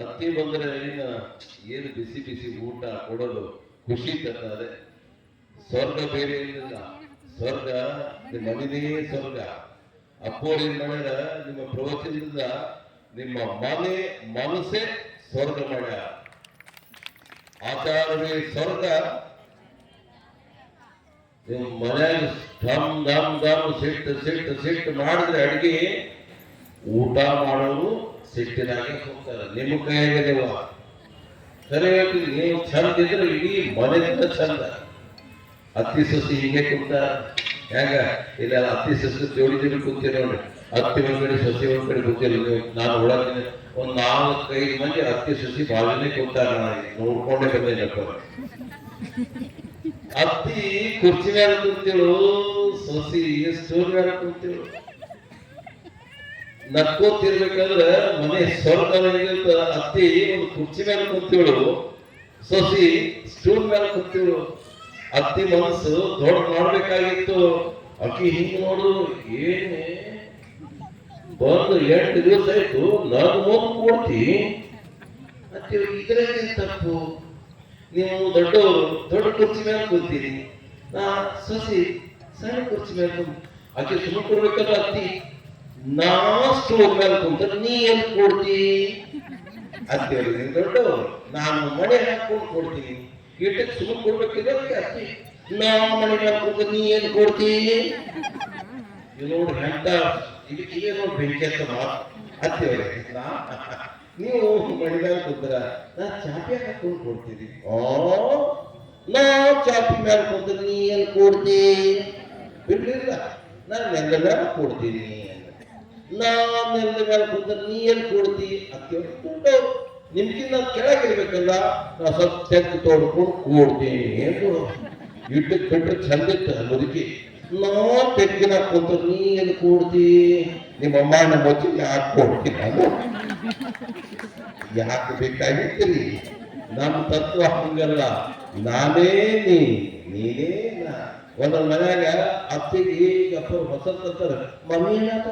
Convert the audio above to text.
ಅತ್ತಿ ಬಂದ್ರೆ ಏನು ಬಿಸಿ ಬಿಸಿ ಊಟ ಕೊಡಲು ಖುಷಿ ತಂದರೆ ಸ್ವರ್ಗ ಬೇರೆ ಏನಿಲ್ಲ ಸ್ವರ್ಗ ಮನೆಯೇ ಸ್ವರ್ಗ. ಅಪ್ಪೋರಿ ಮಾಡ್ಯಾರ ನಿಮ್ಮ ಪ್ರವಚನದಿಂದ ನಿಮ್ಮ ಮನೆ ಮನಸ್ಸೇ ಸ್ವರ್ಗ ಮಾಡ್ಯಾರ ಆಚಾರವೇ ಸ್ವರ್ಗ. ನಿಮ್ಮ ಮನ್ಯಾಗ ಧಮ್ ಧಮ್ ಧಮ್, ಸಿಟ್ಟು ಸಿಟ್ಟು ಸಿಟ್ಟು ಮಾಡಿದ್ರೆ ಅಡಿಗೆ ಊಟ ಮಾಡೋರು ಸಿಟ್ಟಿನಾಗೆ ಹೋಗ್ತಾರೆ ನಿಮ್ಮ ಸರಿ ಹೇಳ್ತೀನಿ ನೀವು ಚಂದ ಇದ್ರೆ ಇಡೀ ಮನೆಯಿಂದ ಚಂದ. ಅತ್ತಿ ಸೊಸಿ ಹಿಂಗೆ ಕುಂತ ಹೆಂಗ ಇಲ್ಲ ಅತ್ತಿ ಸೊಸಿ ಜೋಡಿ ಜೋಡಿ ಕುಂತೀರಿ ಅತ್ತಿ ಒಂದ್ ಕಡೆ, ಸೊಸಿ ಒಂದ್ ಕಡೆ ಕೂತಿರಿ ನೀವು ನಾನು ಒಳಗಿನ ಒಂದ್ ನಾಲ್ಕೈದು ಮಂದಿ ಅತ್ತಿ ಸೊಸಿ ಬಾಜುನೇ ಕುಂತಾರ ನಾನು ನೋಡ್ಕೊಂಡೇ ಬಂದೇನಪ್ಪ ಅತ್ತಿ ಕುರ್ಚಿ ಮೇಲೆ ಕುಂತಿಳು ಸೊಸಿ ಸ್ಟೂಲ್ ಮೇಲೆ ಕುಂತಿಳು ನಕ್ಕೋತಿರ್ಬೇಕಾದ್ರೆ ಮನೆ ಸ್ವಲ್ಪ ಅತ್ತಿ ಒಂದು ಕುರ್ಚಿ ಮೇಲೆ ಕುಂತಿವಳು ಸೊಸಿ ಸ್ಟೂಲ್ ಮೇಲೆ ಕುಂತಿವಳು ಅತ್ತಿ ಮನಸ್ಸು ದೊಡ್ಡ ಮಾಡ್ಬೇಕಾಗಿತ್ತು. ಅಕ್ಕಿ ಹಿಂಗ್ ನೋಡು, ಏನೇ? ಬಂದು ಎಂಟು ದಿವಸ ಆಯ್ತು, ನಾನು ಮುಂದೆ ಕೊಡ್ತಿ ಅತ್ತಿ, ಇದ್ರಲ್ಲಿ ತಪ್ಪು? ನೀವು ದೊಡ್ಡವರು, ದೊಡ್ಡ ಕುರ್ಚಿ ಮೇಲೆ ಕೂತೀರಿ. ನಾ ಸೊಸಿ ಸಣ್ಣ ಕುರ್ಚಿ ಮೇಲೆ ಆಕೆ ಸುಮ್ಮನೆ ಕೊಡ್ಬೇಕಲ್ಲ ಅತ್ತಿ? ನಾ ಸ್ಟೋರ್ ಮೇಲೆ ಕುಂತ ನೀ ಎಲ್ಲಿ ಕೊಡ್ತಿ ನೀನು ದೊಡ್ಡವರು. ನಾನು ಮನೆ ಹಾಕೊಂಡು ಕೊಡ್ತೀನಿ ಇಟ್ಟಕ್ಕೆ ಸುಮ್ಮನೆ ಕೊಡ್ಬೇಕಿದೆ ಅದಕ್ಕೆ ಅತ್ತಿ ನಾ ಮನೆ ಹಾಕೊಂಡು ನೀ ಏನು ಕೊಡ್ತಿ ನೋಡಿ ಹೆಂತ ಇದಕ್ಕೆ ಏನು ಬೆಂಕಿ ಅಂತ ಅತ್ತೆ ನೀವು ಮಣಿದಾಗ ಕುಂತರ ನಾ ಚಾಪಿ ಹಾಕೊಂಡು ಕೊಡ್ತೀನಿ ಓ ನಾ ಚಾಪಿ ಮೇಲೆ ಕುಂತ ನೀ ಏನು ಕೊಡ್ತಿ ಬಿಡ್ಲಿಲ್ಲ ನಾನು ಮೇಲೆ ಕೊಡ್ತೀನಿ ನಾ ನೆಂದ ಮೇಲೆ ಕುಂತ ನೀ ಏನು ಕೊಡ್ತಿ ಅತ್ತಿ ಅವ್ರು ನಿಮ್ಗಿಂತ ಕೆಳಗಿರ್ಬೇಕಲ್ಲ ನಾ ಸ್ವಲ್ಪ ತೆಗೆದು ತೋಡ್ಕೊಂಡು ಕೊಡ್ತೀನಿ ಯುದ್ಧಕ್ಕೆ ಇಟ್ಟು ಚಂದಿತ್ತು ಮುದುಕಿ. ನಾ ತೆಗ್ಗಿನ ಕುಂತ ನೀ ಏನು ಕೂಡ್ತಿ ನಿಮ್ಮ ಅಮ್ಮನ ಬಚ್ಚಿ ಯಾಕೆ ಕೊಡ್ತೀನಿ ನಾನು ಯಾಕೆ ಬೇಕಾಗಿತ್ತೀರಿ? ನಮ್ಮ ತತ್ವ ಹಂಗಲ್ಲ. ನಾನೇ ನೀನೇ ನಾ. ಒಂದೊಂದು ಮನ್ಯಾಗ ಅತ್ತಿಗೆ ಈಗ ಹೊಸ ಅಂತಾರೆ ಮಮ್ಮಿ ಏನಾತ